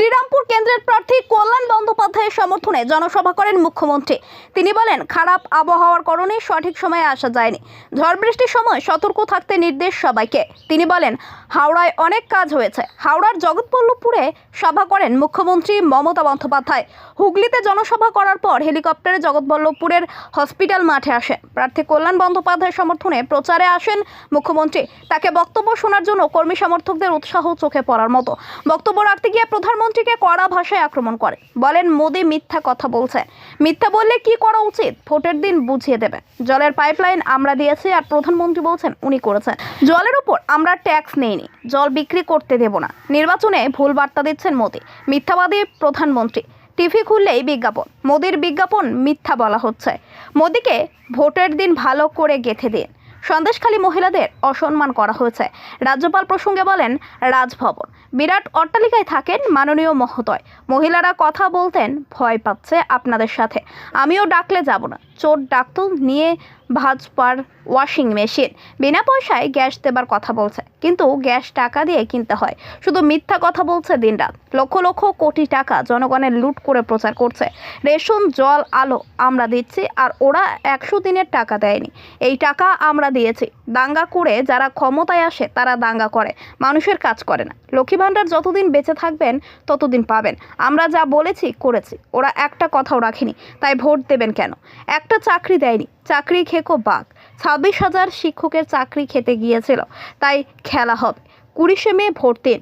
শ্রীরামপুর কেন্দ্রের প্রার্থী কল্যাণ বন্দ্যোপাধ্যায়ের সমর্থনে জনসভা করেন মুখ্যমন্ত্রী। তিনি বলেন, খারাপ আবহাওয়ার কারণে সঠিক সময়ে আসা যায়নি। ঝড় বৃষ্টির সময় সতর্ক থাকতে নির্দেশ সবাইকে। তিনি বলেন, হাওড়ায় অনেক কাজ হয়েছে। হাওড়ার জগৎবল্লভপুরে সভা করেন মুখ্যমন্ত্রী মমতা বন্দ্যোপাধ্যায়। হুগলিতে জনসভা করার পর হেলিকপ্টারে জগৎবল্লভপুরের হসপিটাল মাঠে আসেন প্রার্থী কল্যাণ বন্দ্যোপাধ্যায়ের সমর্থনে প্রচারে আসেন মুখ্যমন্ত্রী। তাকে বক্তব্য শোনার জন্য কর্মী সমর্থকদের উৎসাহ চোখে পড়ার মতো। বক্তব্য রাখতে গিয়ে প্রধানমন্ত্রীকে কড়া ভাষায় আক্রমণ করে। বলেন, মোদী মিথ্যা কথা বলছে। মিথ্যা বললে কি করা উচিত? ভোটের দিন বুঝিয়ে দেবে। জলের পাইপলাইন আমরা দিয়েছি আর প্রধানমন্ত্রী বলছেন উনি করেছেন। জলের উপর আমরা ট্যাক্স নেইনি। জল বিক্রি করতে দেব না। নির্বাচনে ভুল বার্তা দিচ্ছেন মোদী। মিথ্যাবাদী প্রধানমন্ত্রী। টিভি খুললেই বিজ্ঞাপন। মোদির বিজ্ঞাপন মিথ্যা বলা হচ্ছে। মোদিকে ভোটের দিন ভালো করে গেথে দিন। সন্দেশখালী মহিলাদের অসম্মান করা হয়েছে। রাজ্যপাল প্রসঙ্গে বলেন, রাজভবন। বিরাট অট্টালিকায় থাকেন মাননীয় মহোদয়। মহিলারা কথা বলতেন, ভয় পাচ্ছে আপনাদের সাথে। আমিও ডাকলে যাব না। চোর ডাকতো নিয়ে ভাজপার ওয়াশিং মেশিন। বিনা পয়সায় গ্যাস দেবার কথা বলছে, কিন্তু গ্যাস টাকা দিয়ে কিনতে হয়। শুধু মিথ্যা কথা বলছে দিনরাত। লক্ষ লক্ষ কোটি টাকা জনগণের লুট করে প্রচার করছে। রেশন, জল, আলো আমরা দিচ্ছি আর ওরা একশো দিনের টাকা দেয়নি। এই টাকা আমরা দিয়েছি। দাঙ্গা করে যারা ক্ষমতায় আসে, তারা দাঙ্গা করে। মানুষের কাজ করে না। লক্ষ্মী ভাণ্ডার যতদিন বেঁচে থাকবেন, ততদিন পাবেন। আমরা যা বলেছি, করেছি। ওরা একটা কথাও রাখেনি। তাই ভোট দেবেন কেন? একটা চাকরি দেয়নি। চাকরি খেকো বাঘ। ছাব্বিশ হাজার শিক্ষকের চাকরি খেতে গিয়েছিল, তাই খেলা হবে। কুড়িশে মে ভোট দিন।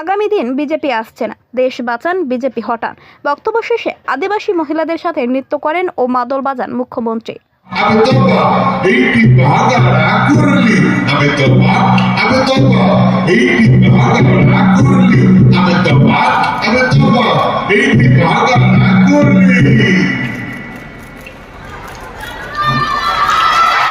আগামী দিন বিজেপি আসছে না। দেশ বাঁচান বিজেপি হটান। বক্তব্য শেষে আদিবাসী মহিলাদের সাথে নৃত্য করেন ও মাদল বাজান মুখ্যমন্ত্রী আমি